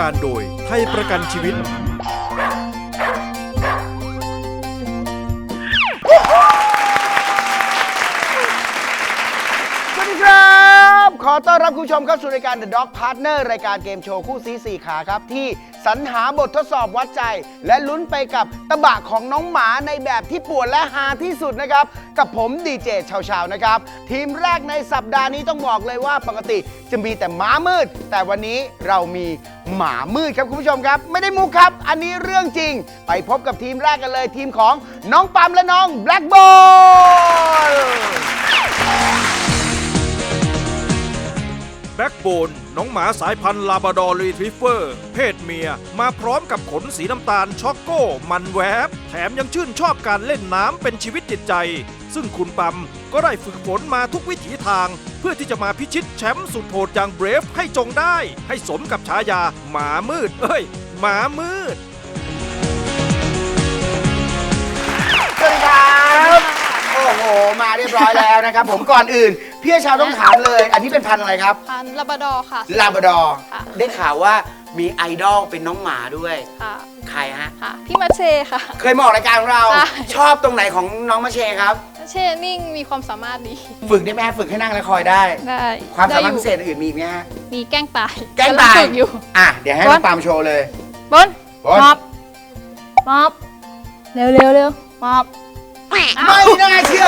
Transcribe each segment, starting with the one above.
การโดยไทยประกันชีวิต ต้อนรับคุณผู้ชมเข้าสู่รายการ The Dog Partner รายการเกมโชว์คู่ซีสี่ขาครับ ที่สรรหาบททดสอบวัดใจ และลุ้นไปกับตะบะของน้องหมาในแบบที่ปวดและฮาที่สุดนะครับ กับผมดีเจชาวชาวๆนะครับ ทีมแรกในสัปดาห์นี้ต้องบอกเลยว่าปกติจะมีแต่หมามืด แต่วันนี้เรามีหมามืดครับคุณผู้ชมครับ ไม่ได้มุกครับ อันนี้เรื่องจริง ไปพบกับทีมแรกกันเลยทีมของน้องปั๊มและน้องแบล็กโบแบ็กโบนน้องหมาสายพันธุ์ลาบราดอร์รีทริเวอร์ เพศเมีย มาพร้อมกับขนสีน้ำตาลช็อกโก้ มันแวบ แถมยังชื่นชอบการเล่นน้ำเป็นชีวิตจิตใจ ซึ่งคุณปั๊มก็ได้ฝึกฝนมาทุกวิถีทาง เพื่อที่จะมาพิชิตแชมป์สุดโหดอย่างเบรฟให้จงได้ ให้สมกับฉายาหมามืด เอ้ย หมามืด สวัสดีครับ อ้โห มาเรียบร้อยแล้วนะครับ ผมก่อนอื่น พี่ชาวต้องถามเลย อันนี้เป็นพันธุ์อะไรครับ พันธุ์ลาบราดอร์ค่ะ ลาบราดอร์ค่ะ ได้ข่าวว่ามีไอดอลเป็นน้องหมาด้วย ค่ะใครฮะ ค่ะ พี่มาเชค่ะ เคยมาออกรายการของเรา ใช่ ชอบตรงไหนของน้องมาเชครับ มาเชนิ่งมีความสามารถดี ฝึกได้ไหมฮะฝึกให้นั่งและคอยได้ ได้ความสามารถได้อยู่พิเศษอื่นมีอีกไหมฮะ มีแกล้งตายแกล้งตายำฝึกอยู่ อะ เดี๋ยวให้บน้ออลงปาล์มโชว์เลย บนบอลมอบมอบเร็วเร็วเร็วมอบ ไม่น่าเชื่อ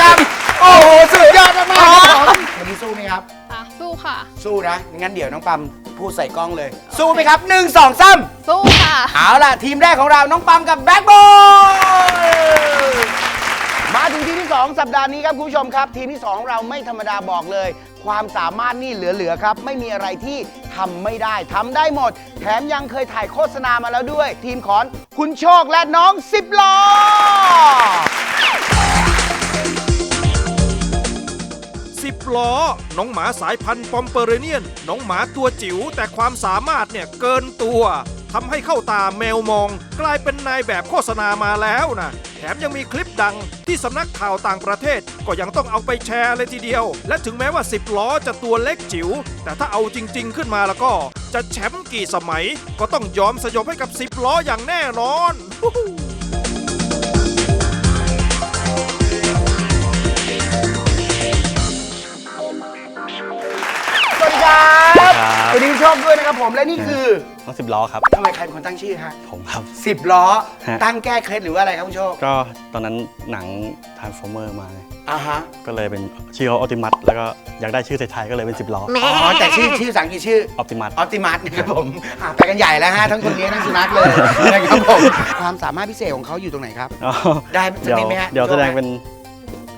ครับโอ้โหสุดยอดมากๆครับผมวันนี้สู้ไหมครับค่ะสู้ค่ะ สู้นะ งั้นเดี๋ยวน้องปั๊มพูดใส่กล้องเลย สู้ไหมครับหนึ่งสองสาม สู้ค่ะ เอาล่ะ ทีมแรกของเราน้องปั๊มกับแบ็คบอลมาถึงทีมที่ 2 สัปดาห์นี้ครับ คุณผู้ชมครับ ทีมที่2ของเราไม่ธรรมดาบอกเลย ความสามารถนี่เหลือ ๆ ครับ ไม่มีอะไรที่ทำไม่ได้ทำได้หมด แถมยังเคยถ่ายโฆษณามาแล้วด้วย ทีมของคุณโชคและน้องสิบล้อ สิบล้อ น้องหมาสายพันธุ์ปอมเปอเรเนียน น้องหมาตัวจิ๋วแต่ความสามารถเนี่ยเกินตัวทำให้เข้าตาแมวมอง กลายเป็นนายแบบโฆษณามาแล้วนะ แถมยังมีคลิปดังที่สำนักข่าวต่างประเทศ ก็ยังต้องเอาไปแชร์เลยทีเดียว และถึงแม้ว่า 10 ล้อจะตัวเล็กจิ๋วแต่ถ้าเอาจริง ๆ ขึ้นมาแล้วก็ จะแชมป์กี่สมัย ก็ต้องยอมสยบให้กับ 10 ล้ออย่างแน่นอน โชคด้วยนะครับผมและนี่คือน้องสิบล้อครับทำไมใครเป็นคนตั้งชื่อฮะผมครับ สิบล้อฮะ ตั้งแก้เคล็ดหรือว่าอะไรครับคุณโชคก็ตอนนั้นหนังทานฟอร์เมอร์มาไงอ่าฮะก็เลยเป็นชื่อเขาออติมัสแล้วก็อยากได้ชื่อไทยๆก็เลยเป็นสิบล้ออ๋อแต่ชื่อชื่อภาษาอังกฤษชื่อออติมัส ออ t ติมัสนะครับผมอะไปกันใหญ่แล้วฮะ ทั้งคนเลี้ยงทั้งสุนัขเลย นะครับผม ความสามารถพิเศษของเขาอยู่ตรงไหนครับ อ๋อได้สักเดี๋ยวนิดไหมฮะเดี๋ยวโชว์แสดงไหมเป็น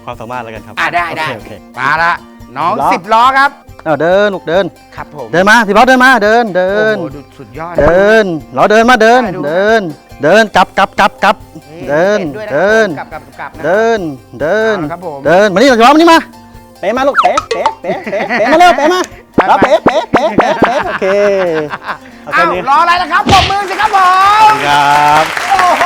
ความสามารถแล้วกันครับอะได้ได้โอเคโอเค มาละน้องสิสิบบล้ล้ออครับ เอาเดินลูกเดิน ครับผมเดินมาสิบล้อเดินมาเดินเดิโอ้นโหดูสุดยอด เดินล้อเดินมาเดิน ได้ดู เดิน เดินกลับกลับกลับกลับนี่เดินห็ด้วยะเดิน กลับกลับกลับนะ เดินเดิน เอาละครับผมเดินมานี่สิบล้อมานี่มาเป๋มาลูกเป๋เป๋เป๋เป๋เป๋มาเร็วเป๋มาแล้วเป๋เป๋เป๋เป๋เป๋โอเคเอาแค่อ้าวนี้รออะไรล่ะครับปรบมือสิครับผม ครับ โอ้โห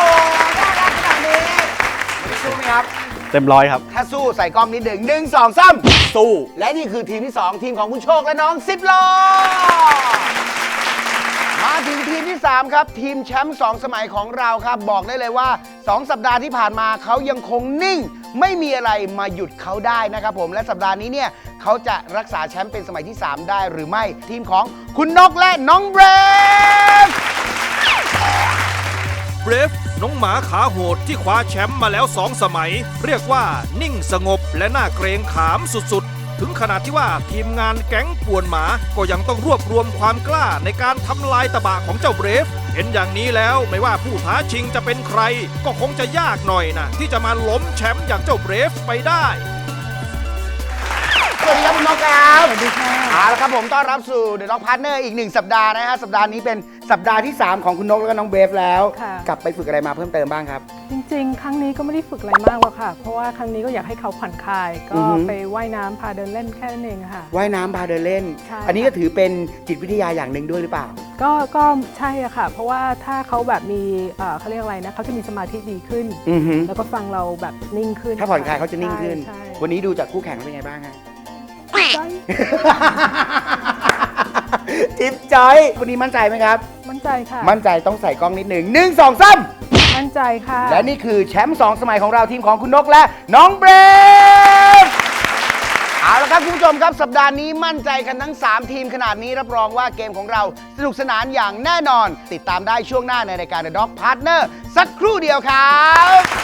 เต็มร้อยครับ ถ้าสู้ใส่กล้องนิดหนึ่งหนึ่งสองสามสู้ และนี่คือทีมที่ 2 ทีมของคุณโชคและน้องสิบล้อมาถึงทีมที่ 3 ครับ ทีมแชมป์2สมัยของเราครับ บอกได้เลยว่า 2 สัปดาห์ที่ผ่านมาเขายังคงนิ่ง ไม่มีอะไรมาหยุดเขาได้นะครับผมและสัปดาห์นี้เนี่ยเขาจะรักษาแชมป์เป็นสมัยที่ 3 ได้หรือไม่ทีมของคุณนกและน้องเบรฟเบรฟ น้องหมาขาโหดที่คว้าแชมป์มาแล้ว2สมัย เรียกว่านิ่งสงบและน่าเกรงขามสุดๆ ถึงขนาดที่ว่าทีมงานแก๊งป่วนหมาก็ยังต้องรวบรวมความกล้าในการทำลายตะบะของเจ้าเบรฟ เห็นอย่างนี้แล้วไม่ว่าผู้ท้าชิงจะเป็นใคร ก็คงจะยากหน่อยนะที่จะมาล้มแชมป์อย่างเจ้าเบรฟไปได้สวัสดีครับคุณนกครับสวัสดีค่ะเอาละครับผมต้อนรับสู่ The Dog Partner อีกหนึ่งสัปดาห์นะฮะสัปดาห์นี้เป็น สัปดาห์ที่ 3 ของคุณนกแล้วก็น้องเบฟแล้ว ค่ะ กลับไปฝึกอะไรมาเพิ่มเติมบ้างครับ จริงๆ ครั้งนี้ก็ไม่ได้ฝึกอะไรมากหรอกค่ะ เพราะว่าครั้งนี้ก็อยากให้เขาผ่อนคลายอืก็อฮึไปว่ายน้ำพาเดินเล่นแค่นั้นเองค่ะ ว่ายน้ำพาเดินเล่น ใช่ อันนี้ก็ถือเป็นจิตวิทยาอย่างหนึ่งด้วยหรือเปล่า ก็ก็ใช่อะค่ะ เพราะว่าถ้าเขาแบบมีเอ่อเขาเรียกอะไรนะเขาจะมีสมาธิดีขึ้น อือฮึแล้วก็ฟังเราแบบนิ่งขึ้นถ้าผ่อนคลายเขาจะนิ่งขึ้น ใช่วันนี้ดูจากคู่แข่งเป็นไงบ้างฮะใช่ จิ๊บจอยวันนี้มั่นใจไหมครับ มั่นใจค่ะ มั่นใจต้องใส่กล้องนิดหนึ่งหนึ่งสองสามมั่นใจค่ะ และนี่คือแชมป์2สมัยของเราทีมของคุณนกและน้องเบรฟเอาละครับคุณผู้ชมครับสัปดาห์นี้มั่นใจกันทั้ง 3 ทีมขนาดนี้รับรองว่าเกมของเราสนุกสนานอย่างแน่นอน ติดตามได้ช่วงหน้าในรายการ The Dog Partner สักครู่เดียวครับ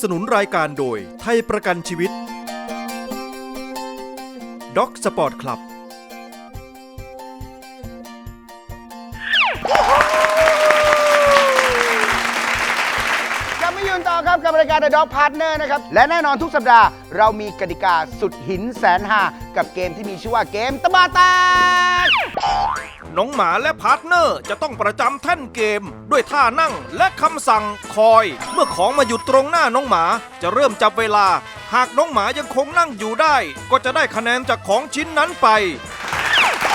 สนับสนุนรายการโดยไทยประกันชีวิตด็อกสปอร์ตคลับ กลับมายืนต่อครับกับรายการ The Dog Partner นะครับ และแน่นอนทุกสัปดาห์เรามีกติกาสุดหินแสนหากับเกมที่มีชื่อว่าเกมตะบาตก น้องหมาและพาร์ทเนอร์จะต้องประจำแท่นเกม ด้วยท่านั่งและคำสั่งคอย เมื่อของมาหยุดตรงหน้าน้องหมาจะเริ่มจับเวลา หากน้องหมายังคงนั่งอยู่ได้ ก็จะได้คะแนนจากของชิ้นนั้นไป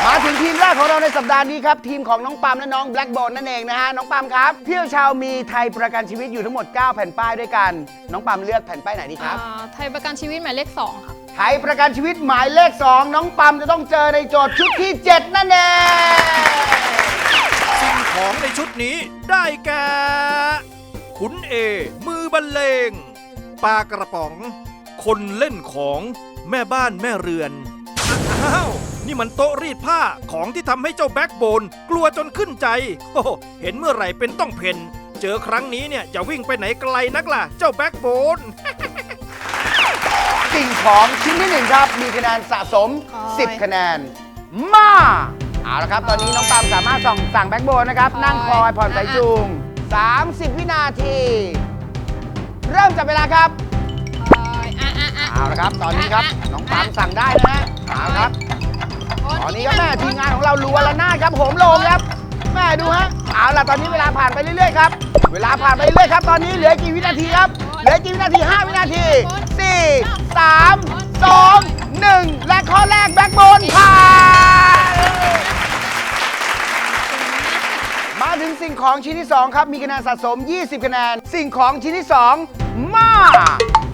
มาถึงทีมแรกของเราในสัปดาห์นี้ครับ ทีมของน้องปามและน้องแบล็กโบนนั่นเองนะฮะ น้องปามครับพี่เชาวมีไทยประกันชีวิตอยู่ทั้งหมด 9 แผ่นป้ายด้วยกัน น้องปามเลือกแผ่นป้ายไหนดีครับ อ่าไทยประกันชีวิตหมายเลข2ค่ะ ไทยประกันชีวิตหมายเลข 2 น้องปามจะต้องเจอในโจทย์ชุดที่ 7 นั่นเอง สิ่งของในชุดนี้ได้แก่ขุนเอ มือบรรเลง ปลากระป๋อง คนเล่นของแม่บ้านแม่เรือน อ้าว นี่มันโต๊ะรีดผ้าของที่ทำให้เจ้าแบ็กโบน กลัวจนขึ้นใจ โอ้โหเห็นเมื่อไหร่เป็นต้องเพนเจอครั้งนี้เนี่ยจะวิ่งไปไหนไกลนักล่ะ เจ้าแบ็กโบน สิ่งของชิ้นที่1ครับ มีคะแนนสะสมคอย10 คะแนน มา เอาละครับ ตอนนี้น้องปามสามารถส่องสั่งแบ็กโบนนะครับ คอยนั่งคอยผ่อนสายจูง 30 วินาที เริ่มจับเวลาครับอ่าอะอะอะ เอาละครับ ตอนนี้ครับน้องปามสั่งได้นะฮะเอาละครับ ตอนนี้ก็แม่ทีมงานของเรารัวละนาดครับโหมโลงครับ แม่ดูฮะเอาล่ะตอนนี้เวลาผ่านไปเรื่อยๆครับ เวลาผ่านไปเรื่อยๆครับ ตอนนี้เหลือกี่วินาทีครับ เหลือกี่วินาที 5 วินาที 4 3 2 1 และข้อแรกแบ็คบนผ่านมาถึงสิ่งของชิ้นที่ 2 ครับ มีคะแนนสะสม 20 คะแนน สิ่งของชิ้นที่ 2 มา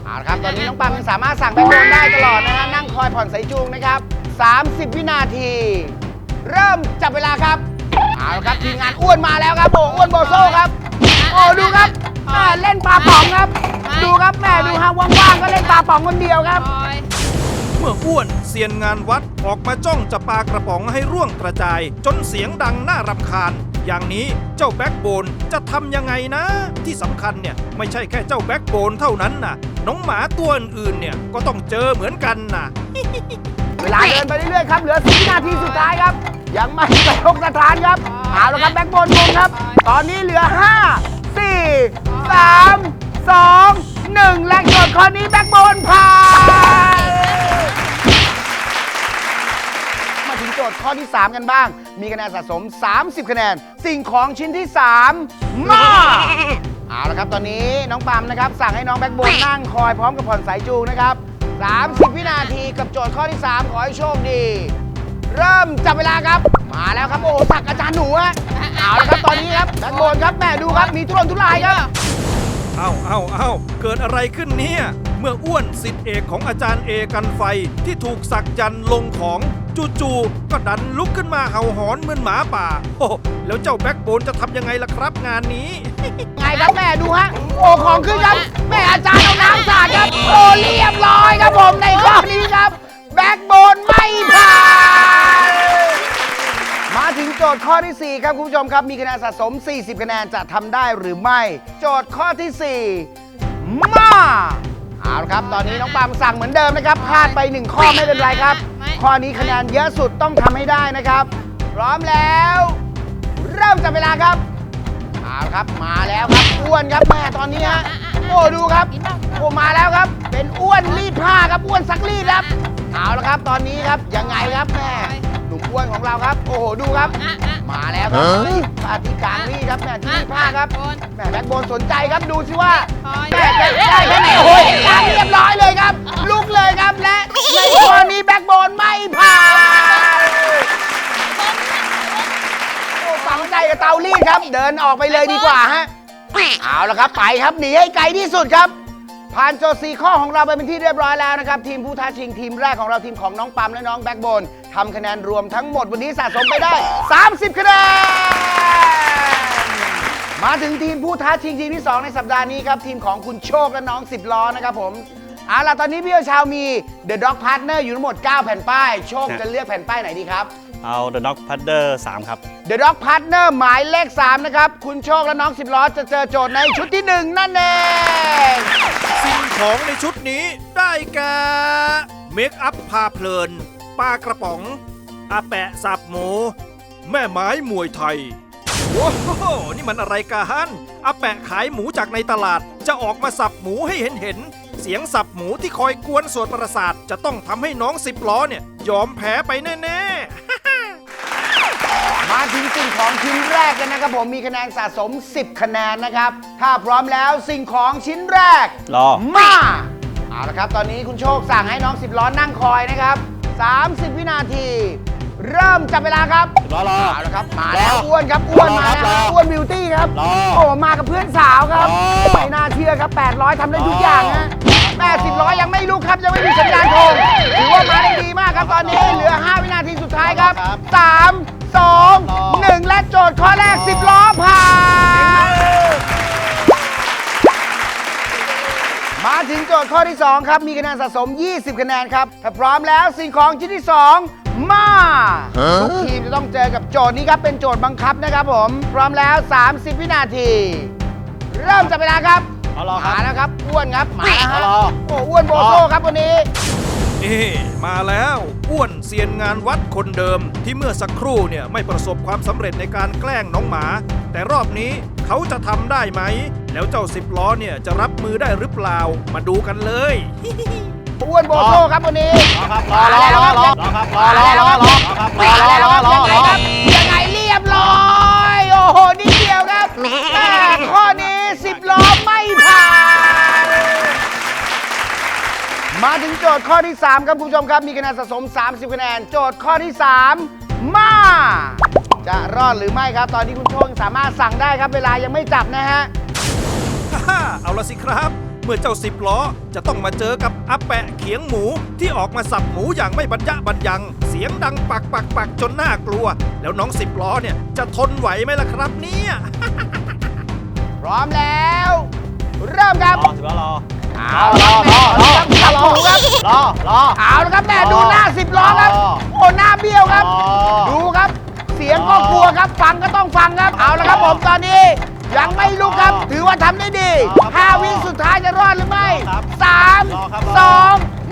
เอาละครับ ตอนนี้น้องปามยังสามารถสั่งแบ็คบนได้ตลอดนะฮะ นั่งคอยผ่อนสายจูงนะครับ 30 วินาที เริ่มจับเวลาครับ เอาละครับทีมงานอ้วนมาแล้วครับโอ้อ้วนโบโซ่ครับโอ้ดูครับแม่เล่นปลาป๋องครับ ดูครับแม่ดูฮะว่างๆก็เล่นปลาป๋องคนเดียวครับคอยเมื่ออ้วนเซียนงานวัดออกมาจ้องจะปากระป๋องให้ร่วงกระจาย จนเสียงดังน่ารำคาญ อย่างนี้เจ้าแบ็กโบนจะทำยังไงนะ ที่สำคัญเนี่ยไม่ใช่แค่เจ้าแบ็กโบนเท่านั้นนะน้องหมาตัวอื่นๆเนี่ยก็ต้องเจอเหมือนกันนะเวลาเดินไปเรื่อยๆครับเหลือ10วินาทีสุดท้ายครับ ยังไม่กระทกสถานครับเอาละครับแบ็คบอลงงครับ ตอนนี้เหลือ 5 4 3 2 1 และโจทย์ข้อนี้แบ็คบอลผ่านมาถึงโจทย์ข้อที่ 3 กันบ้าง มีคะแนนสะสม 30 คะแนน สิ่งของชิ้นที่ 3 มาเอาละครับตอนนี้น้องปามนะครับ สั่งให้น้องแบ็คโบนนั่งคอยพร้อมกับผ่อนสายจูงนะครับ 30 วินาทีกับโจทย์ข้อที่ 3 ขอให้โชคดี เริ่มจับเวลาครับ มาแล้วครับโอ้โหสักอาจารย์หนูฮะเอาละครับตอนนี้ครับแบ็คโบนครับแม่ดูครับมีทุรนทุรายครับเอาเอาเอาเกิดอะไรขึ้นเนี่ย เมื่ออ้วนสิทธิเอกของอาจารย์เอกันไฟที่ถูกสักยันต์ลงของจู่ๆก็ดันลุกขึ้นมาเห่าหอนเหมือนหมาป่า โอ้แล้วเจ้าแบ็กโบนจะทำยังไงล่ะครับงานนี้ ไงครับแม่ดูฮะโอ้ของขึ้นครับแม่อาจารย์เอาน้ำสาดครับโอ้เรียบร้อยครับผมในข้อนี้ครับ แบ็กโบนไม่ผ่าน มาถึงโจทย์ข้อที่ 4 ครับ คุณผู้ชมครับ มีคะแนนสะสม 40 คะแนนจะทำได้หรือไม่ โจทย์ข้อทีสี่ 4 มาเอาละครับ ตอนนี้น้องปามสั่งเหมือนเดิมนะครับพลาดไปหนึ่งข้อไม่เป็นไรครับ ข้อนี้คะแนนเยอะสุดต้องทำให้ได้นะครับ พร้อมแล้ว เริ่มจับเวลาครับเอาละครับมาแล้วครับอ้วนครับแม่ตอนนี้ฮะโอ้ดูครับโอ้มาแล้วครับ เป็นอ้วนรีดผ้าครับอ้วนซักรีดครับ เอาละครับตอนนี้ครับยังไงครับแม่หนุ่มอ้วนของเราครับ โอ้โหดูครับมาแล้วครับเฮ้ยผ้าที่กลางรีดครับแม่ที่รีดผ้าครับแม่แบ็คโบนสนใจครับดูสิว่าแม่จะได้แค่ไหนโอ้ยกลางเรียบร้อยเลยครับ ลุกเลยครับและในข้อนี้แบ็คโบนไม่ผ่านโอ้ฝังใจกับเตารีดครับ เดินออกไปเลยดีกว่าฮะเอาละครับไปครับหนีให้ไกลที่สุดครับ ผ่านโจทย์สี่ข้อของเราไปเป็นที่เรียบร้อยแล้วนะครับ ทีมผู้ท้าชิงทีมแรกของเราทีมของน้องปั๊มและน้องแบ็กโบนทำคะแนนรวมทั้งหมดวันนี้สะสมไปได้ 30 คะแนน มาถึงทีมผู้ท้าชิงทีมที่ 2 ในสัปดาห์นี้ครับ ทีมของคุณโชคและน้อง 10 ล้อนะครับผมเอาล่ะตอนนี้พี่เอชาวมี The Dog Partner อยู่ทั้งหมด 9 แผ่นป้าย โชคจะเลือกแผ่นป้ายไหนดีครับ เอา The Dog Padder 3 ครับ The Dog Partner หมายเลข 3 นะครับ คุณโชคและน้อง10ล้อจะเจอโจทย์ในชุดที่ 1 นั่นเอง สิ่งของในชุดนี้ได้แก่เมคอัพพาเพลินปลากระป๋อง อาแปะสับหมู แม่ไม้มวยไทย โอ้โห นี่มันอะไรกันอาแปะขายหมูจากในตลาด จะออกมาสับหมูให้เห็นเห็นๆเสียงสับหมูที่คอยกวนส่วนประสาท จะต้องทำให้น้องสิบล้อเนี่ย ยอมแพ้ไปแน่ ๆ มาถึงสิ่งของชิ้นแรกกันนะครับผมมีคะแนนสะสม 10 คะแนนนะครับ ถ้าพร้อมแล้วสิ่งของชิ้นแรก รอ มาเอาละครับ ตอนนี้คุณโชคสั่งให้น้อง 10 ล้อนั่งคอยนะครับ 30 วินาที เริ่มจับเวลาครับรอรอเอาละครับมาแล้วอ้วนครับอ้วนมาแล้วรออ้วนบิวตี้ครับรอโอ้มากับเพื่อนสาวครับรอไม่น่าเชื่อครับ 800ทำได้ทุกอย่างฮะรอแม่สิบล้อยังไม่ลุกครับยังไม่มีสัญญาณโทรถือว่ามาได้ดีมากครับตอนนี้เหลือ 5 วินาทีสุดท้ายครับ 3 2 1และโจทย์ข้อแรก10ล้อผ่าน มาถึงโจทย์ข้อที่ 2 ครับ มีคะแนนสะสม 20 คะแนนครับ ถ้าพร้อมแล้วสิ่งของชิ้นที่ 2 มาทุกทีมจะต้องเจอกับโจทย์นี้ครับ เป็นโจทย์บังคับนะครับผม พร้อมแล้ว 30 วินาที เริ่มจับเวลาครับรอรอครับ มาแล้วครับ อ้วนครับ มาแล้วฮะรอโอ้อ้วนโบโซครับวันนี้ เอ๊ะมาแล้วอ้วนเซียนงานวัดคนเดิม ที่เมื่อสักครู่เนี่ยไม่ประสบความสำเร็จในการแกล้งน้องหมา แต่รอบนี้เขาจะทำได้ไหม แล้วเจ้าสิบล้อเนี่ยจะรับมือได้หรือเปล่ามาดูกันเลย อ้วนโบโซครับวันนี้รอครับรอรอรอรอรอครับรอรอรอรอครับรอรอรอรอรอยังไงเรียบร้อยโอ้โหนิดเดียวครับแต่ข้อนี้10ล้อไม่ผ่าน มาถึงโจทย์ข้อที่ 3 ครับคุณผู้ชมครับ มีคะแนนสะสม 30 คะแนน โจทย์ข้อที่ 3 มา จะรอดหรือไม่ครับ ตอนนี้คุณโชคสามารถสั่งได้ครับ เวลายังไม่จับนะฮะ ฮ่าเอาละสิครับ เมื่อเจ้าสิบล้อจะต้องมาเจอกับอาแปะเขียงหมูที่ออกมาสับหมูอย่างไม่บรรยะบรรยัง เสียงดังปักปักปักจนน่ากลัว แล้วน้องสิบล้อเนี่ยจะทนไหวไหมล่ะครับเนี่ย พร้อมแล้ว เริ่มครับ รอถือว่ารอ เอาละครับแม่สับหมูครับรอรอเอาละครับแม่ดูหน้าสิบล้อครับอ๋อโอ้หน้าเบี้ยวครับอ๋อดูครับ เสียงก็กลัวครับฟังก็ต้องฟังครับ เอาละครับผมตอนนี้ยังไม่ลุกครับ ถือว่าทำได้ดีครับ5วิสุดท้ายจะรอดหรือไม่ครับ3รอครับ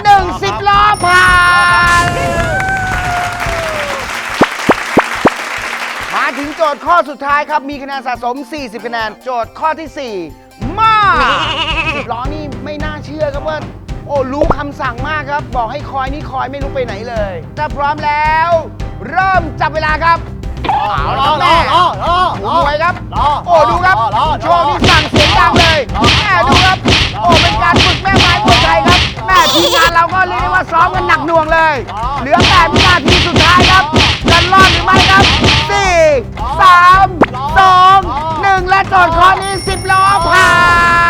2 1 10ล้อผ่านมาถึงโจทย์ข้อสุดท้ายครับ มีคะแนนสะสม 40 คะแนน โจทย์ข้อทีสี่4 มาสิบล้อ รู้คำสั่งมากครับ บอกให้คอยนี่คอยไม่รู้ไปไหนเลยถ้าพร้อมแล้ว เริ่มจับเวลาครับเอารอรับรอแม่รอรอหวยครับรอโอ้ดูครับรอรอโชว์นี่สั่งเสียงดังเลยแม่ดูครับ โอ้เป็นการฝึกแม่ไม้มวยไทยครับแม่ทีมงานเราก็เรียกได้ว่าซ้อมกันหนักหน่วงเลย เหลือแปดวินาทีสุดท้ายครับจะรอดหรือไม่ครับสี่สามสองหนึ่งและโจทย์ข้อนี้สิบล้อผ่าน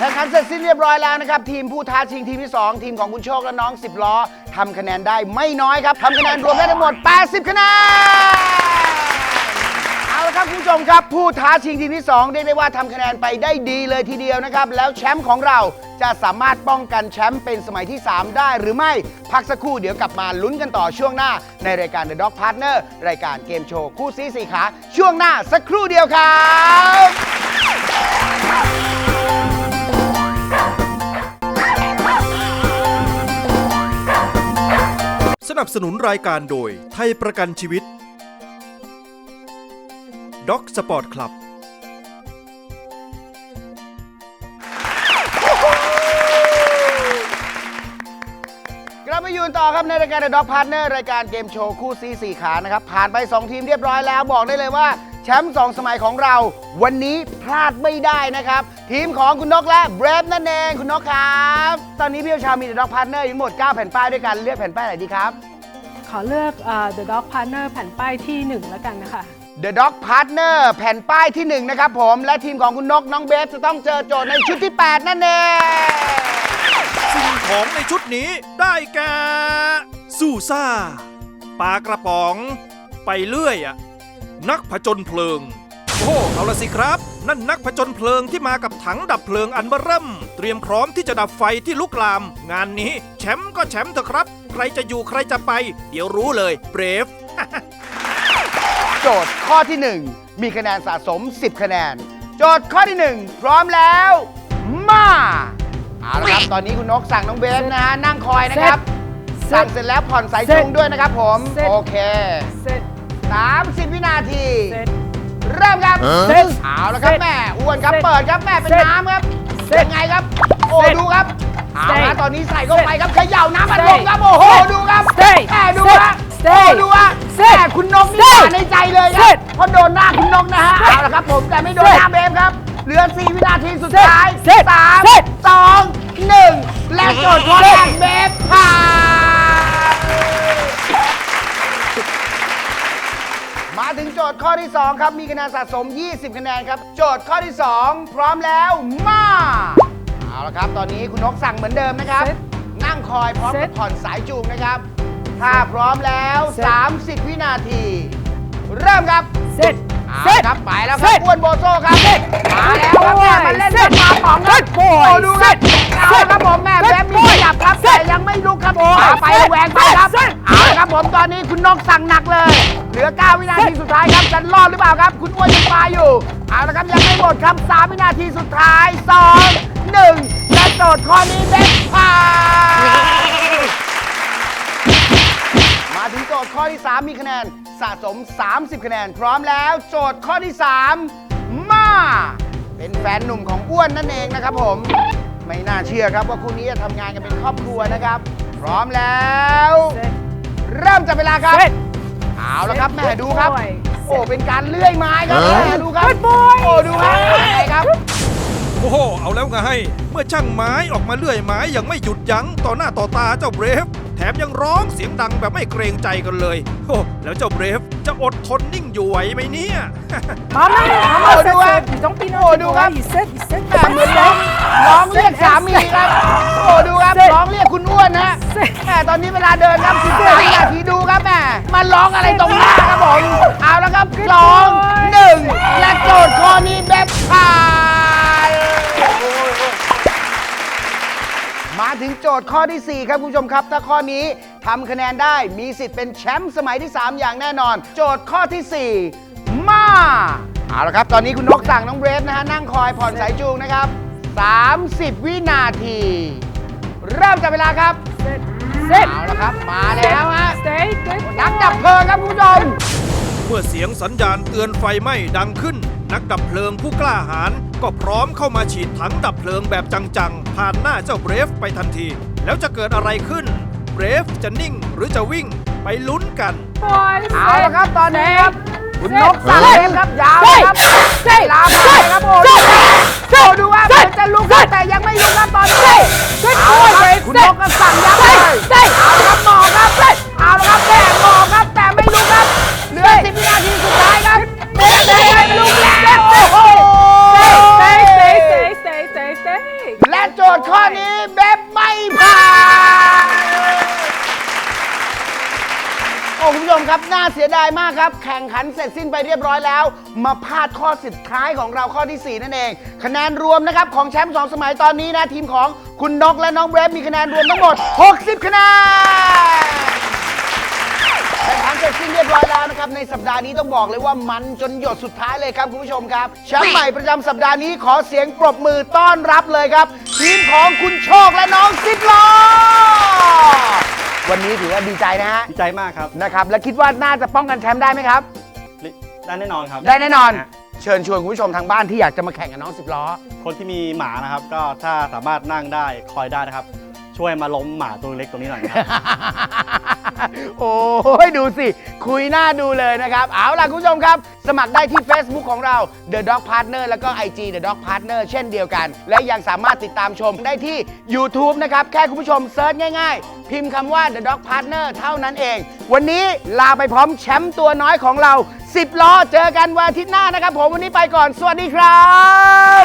แข่งขันเสร็จสิ้นเรียบร้อยแล้วนะครับ ทีมผู้ท้าชิงทีมที่ 2 ทีมของคุณโชคและน้อง 10 ล้อทำคะแนนได้ไม่น้อยครับทำคะแนนรวมได้ทั้งหมด 80 คะแนน เอาละครับคุณผู้ชมครับ ผู้ท้าชิงทีมที่2เรียกได้ว่าทำคะแนนไปได้ดีเลยทีเดียวนะครับ แล้วแชมป์ของเราจะสามารถป้องกันแชมป์เป็นสมัยที่ 3 ได้หรือไม่ พักสักครู่เดี๋ยวกลับมาลุ้นกันต่อช่วงหน้า ในรายการ The Dog Partner รายการเกมโชว์คู่ซีสีขา ช่วงหน้าสักครู่เดียวครับ สนับสนุนรายการโดยไทยประกันชีวิตด็อกสปอร์ตคลับ กลับมาอยู่ต่อครับในรายการ The Dog Partner รายการเกมโชว์คู่ซีสี่ขานะครับ ผ่านไป 2 ทีมเรียบร้อยแล้วบอกได้เลยว่า แชมป์2สมัยของเราวันนี้พลาดไม่ได้นะครับ ทีมของคุณนกและเบรฟนั่นเองคุณนกครับ ตอนนี้พี่เอชามี The Dog Partner อยู่ทั้งหมด 9 แผ่นป้ายด้วยกันเลือกแผ่นป้ายไหนดีครับ ขอเลือกเอ่อ The Dog Partner แผ่นป้ายที่ 1 แล้วกันนะคะ The Dog Partner แผ่นป้ายที่ 1 นะครับผม และทีมของคุณนกน้องเบฟจะต้องเจอโจทย์ในชุดที่ 8 นั่นเองสิ่งของในชุดนี้ได้แก่ซูซ่าปลากระป๋อง ไปเรื่อยอะ นักผจญเพลิง โอ้เอาละสิครับ นั่นนักผจญเพลิงที่มากับถังดับเพลิงอันเบอร์เริ่ม เตรียมพร้อมที่จะดับไฟที่ลุกลาม งานนี้แชมป์ก็แชมป์เถอะครับ ใครจะอยู่ใครจะไป เดี๋ยวรู้เลยเบรฟ โจทย์ข้อที่ 1 มีคะแนนสะสม 10 คะแนน โจทย์ข้อที่ 1 พร้อมแล้ว มาเอาละครับตอนนี้คุณนกสั่งน้องเบฟนะฮะนั่งคอยนะครับเสร็จสั่งเสร็จแล้วผ่อนสายจูงด้วยนะครับผมเสร็จโอเค เสร็จ 30 วินาที เสร็จ เริ่มครับเสร็จเอาละครับเสร็จแม่อ้วนครับเสร็จเปิดครับแม่เป็นเสร็จน้ำครับเสร็จยังไงครับ โอ้เสร็จดูครับเอาเสร็ละจตอนนี้ใส่เข้าไปครับเขย่าน้ำมันเสลร็งจครับโอ้โหเสร็จดูครับเสร็จแม่ดูเสร็จฮะเสร็โอ้จดูฮะเสร็จแม่คุณนกนี่เสร็จมาในใจเลยคเสร็รับจเพราะโดนหน้าคุณนกนะฮะเอาละครับผมแต่ไม่โดนเสร็จหน้าเบมครับเหลือ4วินาทีสุดเสร็จท้ายเสร็จสามเสร็จ สองหนึ่งและโจทย์ข้อแรกเบมผ่าน ถึงโจทย์ข้อที่ 2 ครับ มีคะแนนสะสม 20 คะแนนครับ โจทย์ข้อที่ 2 พร้อมแล้วมา เอาละครับ ตอนนี้คุณนกสั่งเหมือนเดิมนะครับ เซ็ตนั่งคอยพร้อมเซ็กับตผ่อนสายจูงนะครับ ถ้าพร้อมแล้ว เซ็ต 30 วินาที เริ่มครับ เสร็จเอาเสร็จ ละครับไปแล้วคเซ็รับตอ้วนโบโซครับเซ็ตมาแล้วครับแม่มาเล่นเซ็กับตปลาป๋องคเซ็รับตบอยโอ้ดูครับเซ็ตเอาละครับผมแม่เซ็ตแป๊บมีขยับครับเซ็แต่ตยังไม่ลุกครับบอยมาไปเซ็ตแหวงไป ผมตอนนี้คุณนกสั่งหนักเลย เหลือ 9 วินาทีสุดท้ายครับจะรอดหรือเปล่าครับ คุณอ้วนยังปลาอยู่เอาละครับยังไม่หมดครับ 3 วินาทีสุดท้าย 2 1และโจทย์ข้อนี้เด็ดผ่านมาถึงโจทย์ข้อที่ 3 มีคะแนนสะสม 30 คะแนน พร้อมแล้ว โจทย์ข้อที่ 3 มา เป็นแฟนหนุ่มของอ้วนนั่นเองนะครับผม ไม่น่าเชื่อครับว่าคู่นี้จะทำงานกันเป็นครอบครัวนะครับ พร้อมแล้ว เสร็จเริ่มจับเวลาครับเสร็จเอาละครับแม่ดูครับโอ้ยโอ้ เป็นการเลื่อยไม้ครับแม่ดูครับโอ้ยโอ้ดูครับยังไงครับ โอ้โห เอาแล้วไง เมื่อช่างไม้ออกมาเลื่อยไม้ยังไม่หยุดยั้งต่อหน้าต่อตาเจ้าเบรฟแถมยังร้องเสียงดังแบบไม่เกรงใจกันเลยโอ้แล้วเจ้าเบรฟจะอดทนนิ่งอยู่ไหวไหมเนี่ย มามามาโอ้มาเสร็ดูจครัเสร็บจอยู่ต้องปีนโอ้ดูครับอยู่เสร็จอยู่เสร็จแม่เหมือนร้องร้องเรียกสามีครับโอ้ดูครับเสร็จร้องเรียกคุณอ้วนนะเสร็จแม่ตอนนี้เวลาเดินครับ13วินาทีดูครับแม่มันร้องอะไรตรงหน้าครับผมเอาละครับสองหนึ่งและโจทย์ข้อนี้แบบผ่าน มาถึงโจทย์ข้อทีสี่ 4 ครับคุณผู้ชมครับ ถ้าข้อนี้ทำคะแนนได้มีสิทธิ์เป็นแชมป์สมัยที่ 3 อย่างแน่นอน โจทย์ข้อทีสี่4 มาเอาละครับ ตอนนี้คุณนกสั่งน้องเบรฟนะฮะนั่งคอยผ่อนสายจูงนะครับ 30 วินาที เริ่มจับเวลาครับ เสร็จเสร็จเอาละครับ มาแล้วฮะเสร็จเสร็จนักดับเพลิงครับคุณผู้ชม เมื่อเสียงสัญญาณเตือนไฟไหม้ดังขึ้น นักดับเพลิงผู้กล้าหาญก็พร้อมเข้ามาฉีดถังดับเพลิงแบบจังๆ ผ่านหน้าเจ้าเบรฟไปทันที แล้วจะเกิดอะไรขึ้น เบรฟจะนิ่งหรือจะวิ่งไปลุ้นกันบอยเอาละครับตอนนี้ครับคุณนกสั่งเสร็จเกมครับยาวเลยครับเสร็จเวลาผ่านไปครับโอ้ ครับ แข่งขันเสร็จสิ้นไปเรียบร้อยแล้ว มาพลาดข้อสุดท้ายของเราข้อที่ 4 นั่นเอง คะแนนรวมนะครับของแชมป์2สมัยตอนนี้นะทีมของคุณนกและน้องเบรฟมีคะแนนรวมทั้งหมด 60 คะแนน แข่งขันเสร็จสิ้นเรียบร้อยแล้วนะครับ ในสัปดาห์นี้ต้องบอกเลยว่ามันจนหยดสุดท้ายเลยครับคุณผู้ชมครับแชมป์ใหม่ประจำสัปดาห์นี้ขอเสียงปรบมือต้อนรับเลยครับ ทีมของคุณโชคและน้องซิดลอ วันนี้ถือว่าดีใจนะฮะดีใจมากครับนะครับ และคิดว่าน่าจะป้องกันแชมป์ได้ไหมครับลิได้แน่นอนครับได้แน่นอนฮะเชิญชวนคุณผู้ชมทางบ้านที่อยากจะมาแข่งกับน้องสิบล้อ คนที่มีหมานะครับ ก็ถ้าสามารถนั่งได้คอยได้นะครับ ช่วยมาล้มหมาตัวเล็กตัวนี้หน่อยนะครับ โอ้ยดูสิ คุยหน้าดูเลยนะครับ เอาล่ะคุณผู้ชมครับ สมัครได้ที่ Facebook ของเรา The Dog Partner แล้วก็ IG The Dog Partner เช่นเดียวกัน และยังสามารถติดตามชมได้ที่ YouTube นะครับ แค่คุณผู้ชมเซิร์ชง่ายๆ พิมพ์คำว่า The Dog Partner เท่านั้นเอง วันนี้ลาไปพร้อมแชมป์ตัวน้อยของเรา 10 ล้อเจอกันวันอาทิตย์หน้านะครับ ผมวันนี้ไปก่อน สวัสดีครับ